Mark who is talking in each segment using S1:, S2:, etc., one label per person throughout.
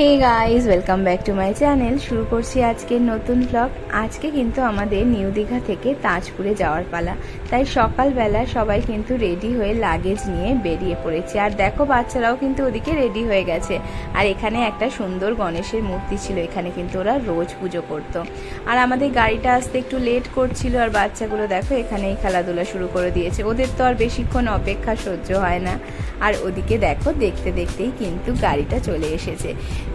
S1: Hey guys welcome back to my channel শুরু করছি আজকের নতুন ব্লগ আজকে কিন্তু আমাদের নিউ দীঘা থেকে তাজপুরে যাওয়ার পালা। তাই সকালবেলা সবাই কিন্তু রেডি হয়ে লাগেজ নিয়ে বেরিয়ে পড়েছে। আর দেখো, বাচ্চারাও কিন্তু ওদিকে রেডি হয়ে গেছে। আর এখানে একটা সুন্দর গণেশের মূর্তি ছিল। এখানে কিন্তু ওরা রোজ পুজো করতো। আর আমাদের গাড়িটা আসতে একটু লেট করছিল। আর বাচ্চাগুলো দেখো, এখানেই খেলাধুলা শুরু করে দিয়েছে। ওদের তো আর বেশিক্ষণ অপেক্ষা সহ্য হয় না। আর ওদিকে দেখো, দেখতে দেখতেই কিন্তু গাড়িটা চলে এসেছে।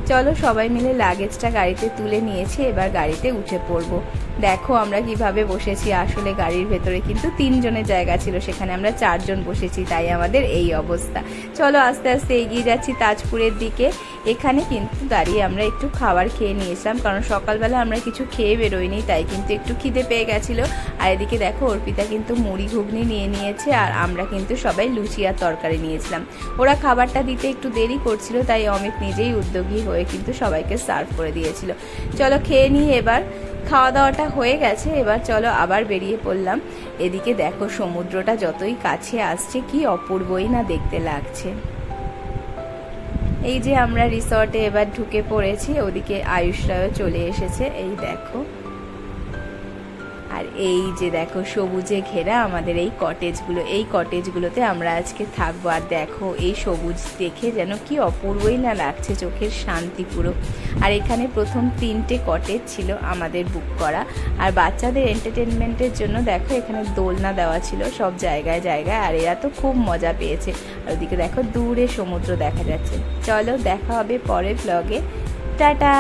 S1: চলো সবাই মিলে লাগেজটা গাড়িতে তুলে নিয়েছি, এবার গাড়িতে উঠে পড়ব। দেখো আমরা কীভাবে বসেছি, আসলে গাড়ির ভেতরে কিন্তু তিনজনের জায়গা ছিল, সেখানে আমরা চারজন বসেছি, তাই আমাদের এই অবস্থা। চলো আস্তে আস্তে এগিয়ে যাচ্ছি তাজপুরের দিকে। এখানে কিন্তু দাঁড়িয়ে আমরা একটু খাবার খেয়ে নিয়েছিলাম, কারণ সকালবেলা আমরা কিছু খেয়ে বেরোইনি, তাই কিন্তু একটু খিদে পেয়ে গেছিল। আর এদিকে দেখো, অর্পিতা কিন্তু মুড়ি ঘুগনি নিয়ে নিয়েছে, আর আমরা কিন্তু সবাই লুচি আর তরকারি নিয়েছিলাম। ওরা খাবারটা দিতে একটু দেরি করছিল, তাই অমিত নিজেই উদ্যোগী হয়ে কিন্তু সবাইকে সার্ভ করে দিয়েছিল। চলো খেয়ে নিই এবার খাওয়া দাওয়াটা হয়ে গেছে, এবার চলো আবার বেরিয়ে পড়লাম। এদিকে দেখো সমুদ্রটা যতই কাছে আসছে, কি অপূর্বই না দেখতে লাগছে। এই যে আমরা রিসর্টে এবার ঢুকে পড়েছি, ওদিকে আয়ুষরাও চলে এসেছে, এই দেখো। এই যে দেখো সবুজে ঘেরা আমাদের এই কটেজগুলো এই কটেজগুলোতে আমরা আজকে থাকব। আর দেখো এই সবুজ দেখে যেন কি অপূর্বই না লাগছে, চোখের শান্তি পুরো। আর এখানে প্রথম তিনটে কটেজ ছিল আমাদের বুক করা। আর বাচ্চাদের এন্টারটেনমেন্টের জন্য দেখো এখানে দোলনা দেওয়া ছিল সব জায়গায় জায়গায়, আর এরা তো খুব মজা পেয়েছে। আর ওদিকে দেখো দূরে সমুদ্র দেখা যাচ্ছে। চলো দেখা হবে পরের ব্লগে টাটা!